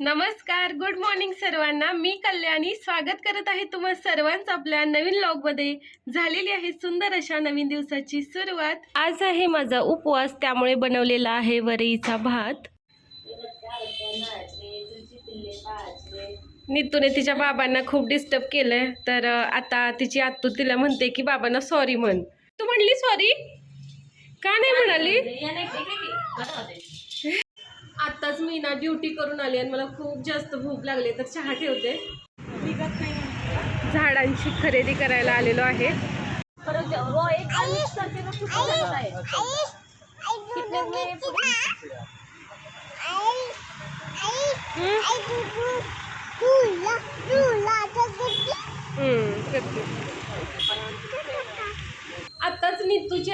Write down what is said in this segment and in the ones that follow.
नमस्कार good morning सर्वांना. मी कल्याणी. स्वागत करत आहे तुम्हा सर्वांचं आपल्या नवीन लॉगमध्ये झालेली आहे सुंदर अशा नवीन दिवसाची सुरुवात. आज आहे माझा उपवास त्यामुळे बनवलेला आहे वरईचा भात. नितूने तिच्या बाबांना खूप डिस्टर्ब केलंय. तर आता तिची आत्तू तिला म्हणते की बाबांना सॉरी म्हण. तू म्हणली सॉरी का नाही म्हणाली? आत्ताच मी ना ड्युटी करून आली आणि मला खूप जास्त भूक लागली तर चहा ठेवते झाडांची खरेदी करायला आलेलो आहे हम्म, करते. आत्ताच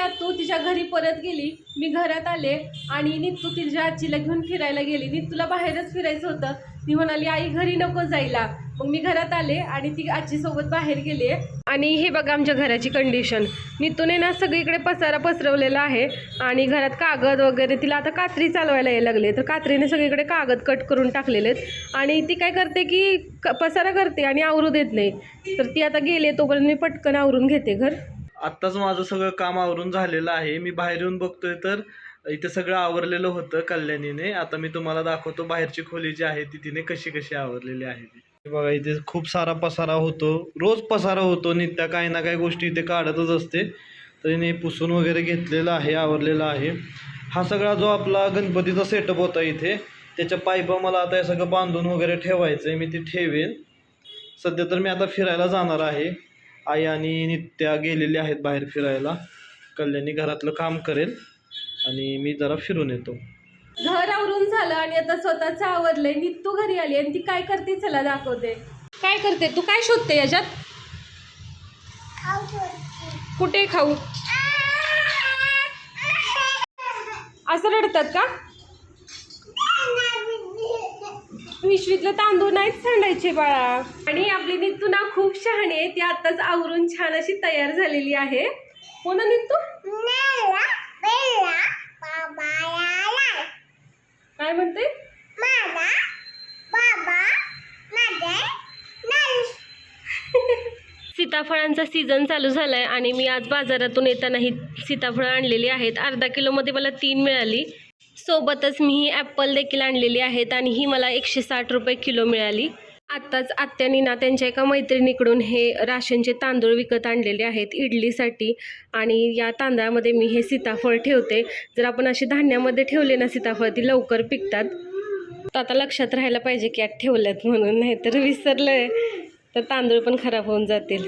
नित्तूची तू तिच्या घरी परत गेली मी घरात आले आणि नित्तू तिच्या आजीला घेऊन फिरायला गेली. नित्तूला बाहेरच फिरायचं होतं. ती म्हणाली आई घरी नको जायला. मग मी घरात आले आणि ती आजीसोबत बाहेर गेली. आहे आणि हे बघा आमच्या घराची कंडिशन नितूने ना सगळीकडे पसारा पसरवलेला आहे आणि घरात कागद वगैरे तिला आता कात्री चालवायला यायला लागले तर कात्रीने सगळीकडे कागद कट करून टाकलेले आहेत. आणि ती काय करते की क- पसारा करते आणि आवरू देत नाही. तर ती आता गेले तोपर्यंत मी पटकन आवरून घेते घर. आत्ताच माझं सगळं काम आवरून झालेलं आहे. मी बाहेर येऊन बघतोय तर इथे सगळं आवरलेलं होतं कल्याणीने. आता मी तुम्हाला दाखवतो बाहेरची खोली जी आहे ती तिने कशी कशी आवरलेली आहे ती. बघा इथे खूप सारा पसारा होतो. रोज पसारा होतो. नित्या काही ना काही गोष्टी इथे काढतच असते. तर हिने पुसून वगैरे घेतलेलं आहे आवरलेला आहे. हा सगळा जो आपला गणपतीचा सेटअप होता इथे त्याच्या पाईपा मला आता हे सगळं बांधून वगैरे ठेवायचं आहे मी ते ठेवेन. सध्या तर मी आता फिरायला जाणार आहे. आई आणि नित्या गेलेले आहेत बाहेर फिरायला. कल्याणी घरातलं काम करेल आणि मी जरा फिरून येतो. घर आवरून झालं आणि आता स्वतःच आवरलंय. नित्तू घरी आली आणि ती काय करते चला दाखवते. काय करते? तू काय शोधते याच्यात? कुठे खाऊ? असं रडतात का? पिशवीतलं तांदूळ नाहीच सांडायचे बाळा. आणि आपली नित्तू ना खूप शहाणी आहे ती आताच आवरून छान अशी तयार झालेली आहे. हो ना नित्तू काय म्हणते? सीताफळांचा सीझन चालू झाला आहे आणि मी आज बाजारातून येताना ही सीताफळं आणलेली आहेत. अर्धा किलोमध्ये मला तीन मिळाली. सोबतच मी ही ॲपल देखील आणलेली आहेत आणि ही मला एकशे साठ रुपये किलो मिळाली. आत्ताच आत्यानी ना त्यांच्या एका मैत्रिणीकडून हे राशनचे तांदूळ विकत आणलेले आहेत इडलीसाठी. आणि या तांदळामध्ये मी हे सीताफळ ठेवते. जर आपण असे धान्यामध्ये ठेवले ना सीताफळ ती लवकर पिकतात. तर आता लक्षात राहायला पाहिजे की आत ठेवल्यात म्हणून नाहीतर विसरलं तर तांदूळ पण खराब होऊन जातील.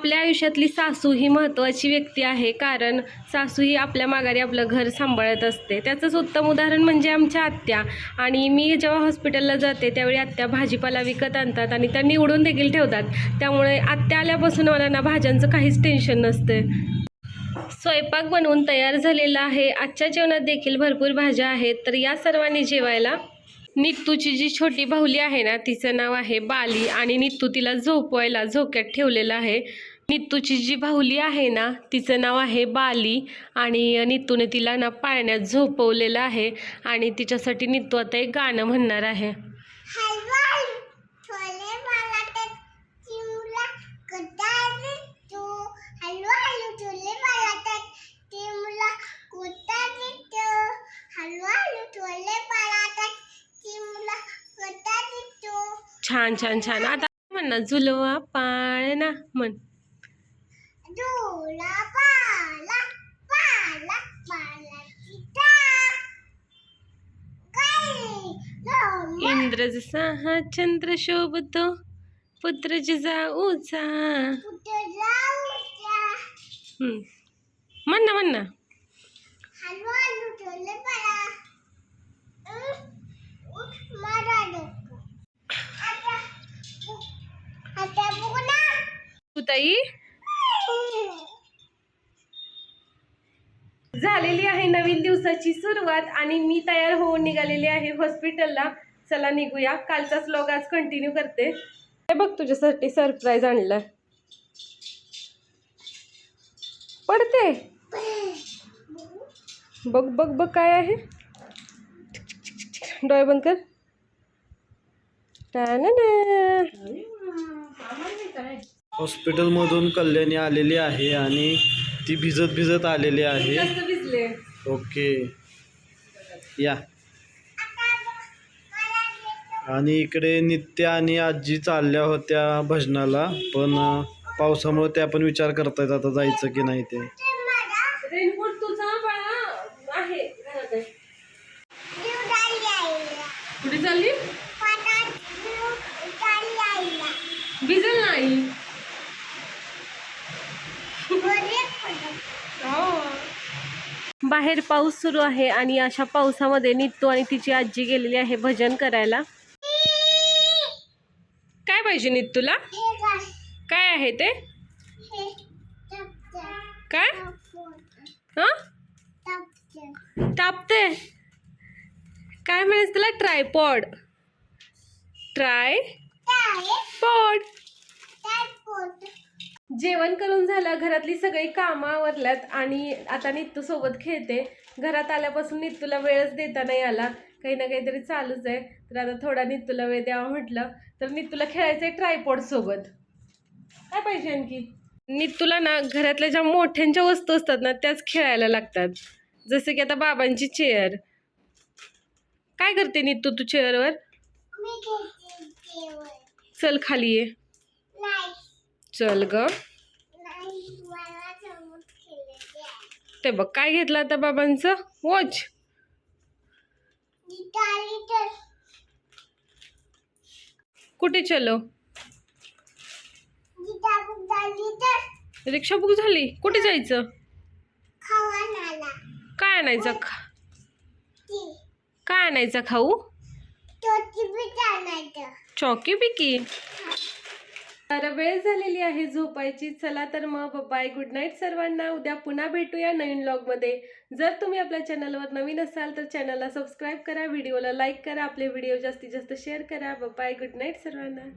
आपल्या आयुष्यातली सासू ही महत्त्वाची व्यक्ती आहे कारण सासू ही आपल्या माघारी आपलं घर सांभाळत असते. त्याचंच उत्तम उदाहरण म्हणजे आमच्या आत्या. आणि मी जेव्हा हॉस्पिटलला जाते त्यावेळी आत्या भाजीपाला विकत आणतात आणि त्या निवडून देखील ठेवतात. त्यामुळे आत्या आल्यापासून मला ना भाज्यांचं काहीच टेन्शन नसते स्वयंपाक बनवून तयार झालेला आहे. आजच्या जेवणात देखील भरपूर भाज्या आहेत. तर या सर्वांनी जेवायला नित्तूची जी छोटी बाहुली आहे ना तिचं नाव आहे बाली आणि नित्तू तिला झोपवायला झोक्यात ठेवलेलं आहे. नित्तूची जी बाहुली आहे ना तिचं नाव आहे बाली आणि नित्तूने तिला ना पाळण्यात झोपवलेलं आहे आणि तिच्यासाठी नित्तू आता एक गाणं म्हणणार आहे. छान छान छान. आता म्हण ना झुलवा पाळणा म्हण. इंद्र जसा हा चंद्र शोभतो पुत्र जिजाऊचा हम्म. म्हण ना म्हण ना. तू झालेली आहे नवीन दिवसाची सुरुवात आणि मी तयार होऊन निघालेली आहे हॉस्पिटलला. चला निघूया. कालचाच व्लॉग आज कंटिन्यू करते. हे बघ तुझ्यासाठी सरप्राईज आणलं पडते. बघ बघ बघ काय आहे. डोळे बंद कर. टाणाना. हॉस्पिटलमधून कल्याणी आलेली आहे आणि ती भिजत भिजत आलेली आहे. भिजले? ओके. या. आणि इकडे नित्य आणि आजी चालल्या होत्या भजनाला पण पावसामुळे त्या पण विचार करतायत आता जायचं की नाही ते. कुठे चालली भिजल नाही बाहेर पाऊस सुरू आहे आणि अशा पावसामध्ये नित्तू आणि तिची आजी गेलेली आहे भजन करायला. काय पाहिजे नित्तूला? काय आहे ते? काय? हां? तापते. काय म्हणायचं तुला ट्रायपॉड. ट्राय पॉड जेवण करून झालं घरातली सगळी कामं आवरल्यात आणि आता नित्तू सोबत खेळते. घरात आल्यापासून नित्तूला वेळच देता नाही आला काही ना काहीतरी चालूच आहे. तर आता थोडा नित्तूला वेळ द्यावा म्हटलं तर नित्तूला खेळायचं आहे ट्रायपॉड सोबत. काय पाहिजे आणखी? नित्तूला ना घरातल्या ज्या मोठ्यांच्या वस्तू असतात ना त्याच खेळायला लागतात. जसं की आता बाबांची चेअर काय करते नित्तू तू चेअरवर चल खाली ये. चल ग. ते बघ काय घेतलं आता बाबांचं? वॉच. कुठे चलो? रिक्षा बुक झाली? कुठे जायचं? काय आणायचं? खा काय आणायचं खाऊ? चॉकी बिकी तर वेळ झालेली आहे झोपायची. चला तर मग बाय गुड नाईट सर्वांना. उद्या पुन्हा भेटूया नवीन ब्लॉगमध्ये जर तुम्ही आपल्या चॅनलवर नवीन असाल तर चॅनलला सबस्क्राईब करा. व्हिडिओला लाईक करा. आपले व्हिडिओ जास्तीत जास्त शेअर करा. बाय गुड नाईट सर्वांना.